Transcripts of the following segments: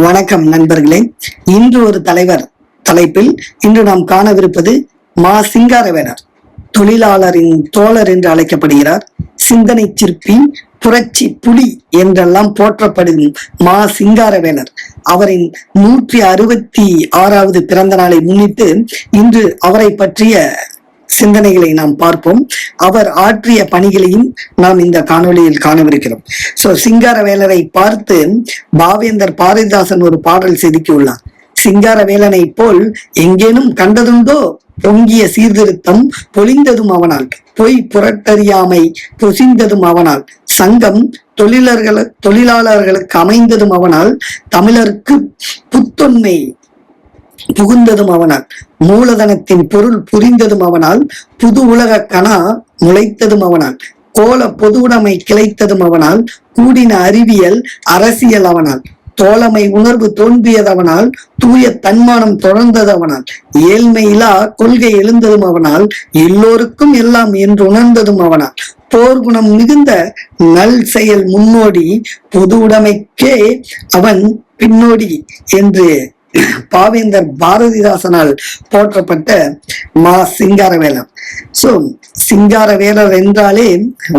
வணக்கம் நண்பர்களே. இன்று ஒரு தலைவர் தலைப்பில் இன்று நாம் காணவிருப்பது மா சிங்காரவேனர் தொழிலாளரின் தோழர் என்று அழைக்கப்படுகிறார். சிந்தனை சிற்பி புரட்சி புலி என்றெல்லாம் போற்றப்படும் மா சிங்காரவேலர் அவரின் நூற்றி அறுபத்தி ஆறாவது பிறந்த நாளை முன்னிட்டு இன்று அவரை பற்றிய சிந்தனைகளை நாம் பார்ப்போம். அவர் ஆற்றிய பணிகளையும் நாம் இந்த காணொளியில் காணவிருக்கிறோம். சோ சிங்காரவேலரை பார்த்து பாவேந்தர் பாரதிதாசன் ஒரு பாடல் செதுக்கியுள்ளார். சிங்காரவேலனை போல் எங்கேனும் கண்டதுண்டோ? பொங்கிய சீர்திருத்தம் பொழிந்ததும் அவனால். பொய் புரட்டறியாமை பொசிந்ததும் அவனால். சங்கம் தொழிலர்கள் தொழிலாளர்களுக்கு அமைந்ததும் அவனால். தமிழருக்கு புத்தொன்மை புகுந்ததும் அவனால் மூலதனத்தின் பொருள் புரிந்ததும் அவனால் புது உலக கணா முளைத்ததும் அவனால் கோல பொதுவுடைமை கிளைத்ததும் அவனால் கூடின அறிவியல் அரசியல் அவனால் தோழமை உணர்வு தோன்றியதவனால் தூய தன்மானம் தொடர்ந்தது அவனால் ஏழ்மையிலா கொள்கை எழுந்ததும் அவனால் எல்லோருக்கும் எல்லாம் என்று உணர்ந்ததும் அவனால் போர்க்குணம் மிகுந்த நல் செயல் முன்னோடி பொது உடைமைக்கே அவன் பின்னோடி என்று பாவேந்தர் பாரதிதாசனால் போற்றப்பட்ட மா சிங்காரவேலர். சோ சிங்காரவேலர் என்றாலே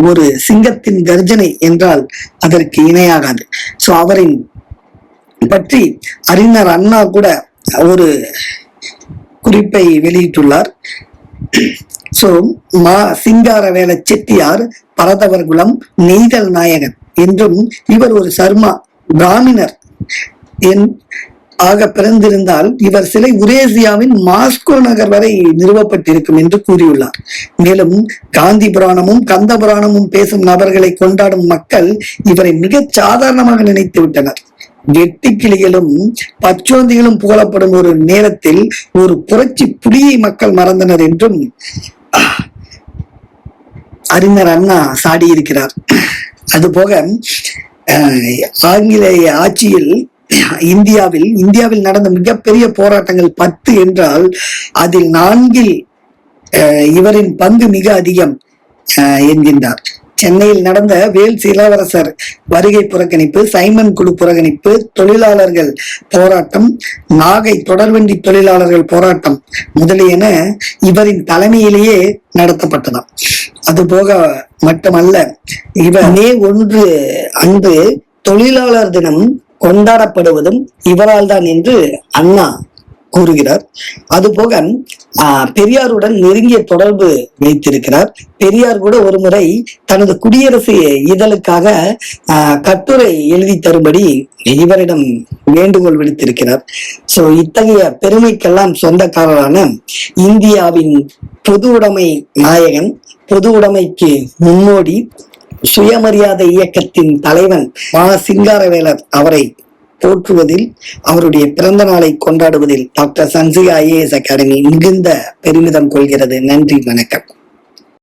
ஒரு சிங்கத்தின் கர்ஜனை என்றால் அதற்கு இணையாகாது. சோ அவரின் பற்றி அறிஞர் அண்ணா கூட ஒரு குறிப்பை வெளியிட்டுள்ளார். சோ மா சிங்காரவேல செட்டியார் பரதவர் குலம் நெய்தல் நாயகன் என்றும் இவர் ஒரு சர்மா பிராமினர் என் ஆக பிறந்திருந்தால் இவர் சிலை உரேசியாவின் மாஸ்கோ நகர் வரை நிறுவப்பட்டிருக்கும் என்று கூறியுள்ளார். மேலும் காந்தி புராணமும் கந்த புராணமும் பேசும் நபர்களை கொண்டாடும் மக்கள் இவரை மிக சாதாரணமாக நினைத்து விட்டனர். வெட்டி கிளிகளும் பச்சோந்திகளும் புகழப்படும் ஒரு நேரத்தில் ஒரு புரட்சி புலியை மக்கள் மறந்தனர் என்றும் அறிஞர் அண்ணா சாடியிருக்கிறார். அதுபோக ஆங்கிலேய ஆட்சியில் இந்தியாவில் இந்தியாவில் நடந்த மிகப்பெரிய போராட்டங்கள் பத்து என்றால் அதில் நான்கில் அஹ், இவரின் பங்கு மிக அதிகம் என்கின்றார். சென்னையில் நடந்த வேல்ஸ் இளவரசர் வருகை புறக்கணிப்பு சைமன் குழு புறக்கணிப்பு தொழிலாளர்கள் போராட்டம் நாகை தொடர்வண்டி தொழிலாளர்கள் போராட்டம் முதலியன இவரின் தலைமையிலேயே நடத்தப்பட்டதாம். அதுபோக மட்டுமல்ல இவர் மே ஒன்று அன்று தொழிலாளர் தினம் கொண்டாடப்படுவதும் இவரால் தான் என்று அண்ணா கூறுகிறார். அதுபோக ஆஹ், பெரியாருடன் நெருங்கிய தொடர்பு வைத்திருக்கிறார். பெரியார் கூட ஒரு முறை தனது குடியரசு இதழுக்காக ஆஹ், கட்டுரை எழுதி தரும்படி இவரிடம் வேண்டுகோள் விடுத்திருக்கிறார். சோ இத்தகைய பெருமைக்கெல்லாம் சொந்தக்காரரான இந்தியாவின் பொது உடைமை நாயகன் பொது உடைமைக்கு முன்னோடி சுயமரியாதை இயக்கத்தின் தலைவன் மா. சிங்காரவேலர் அவரை போற்றுவதில் அவருடைய பிறந்த நாளை கொண்டாடுவதில் டாக்டர் சன்சிகா ஐஏஎஸ் அகாடமி மிகுந்த பெருமிதம் கொள்கிறது. நன்றி வணக்கம்.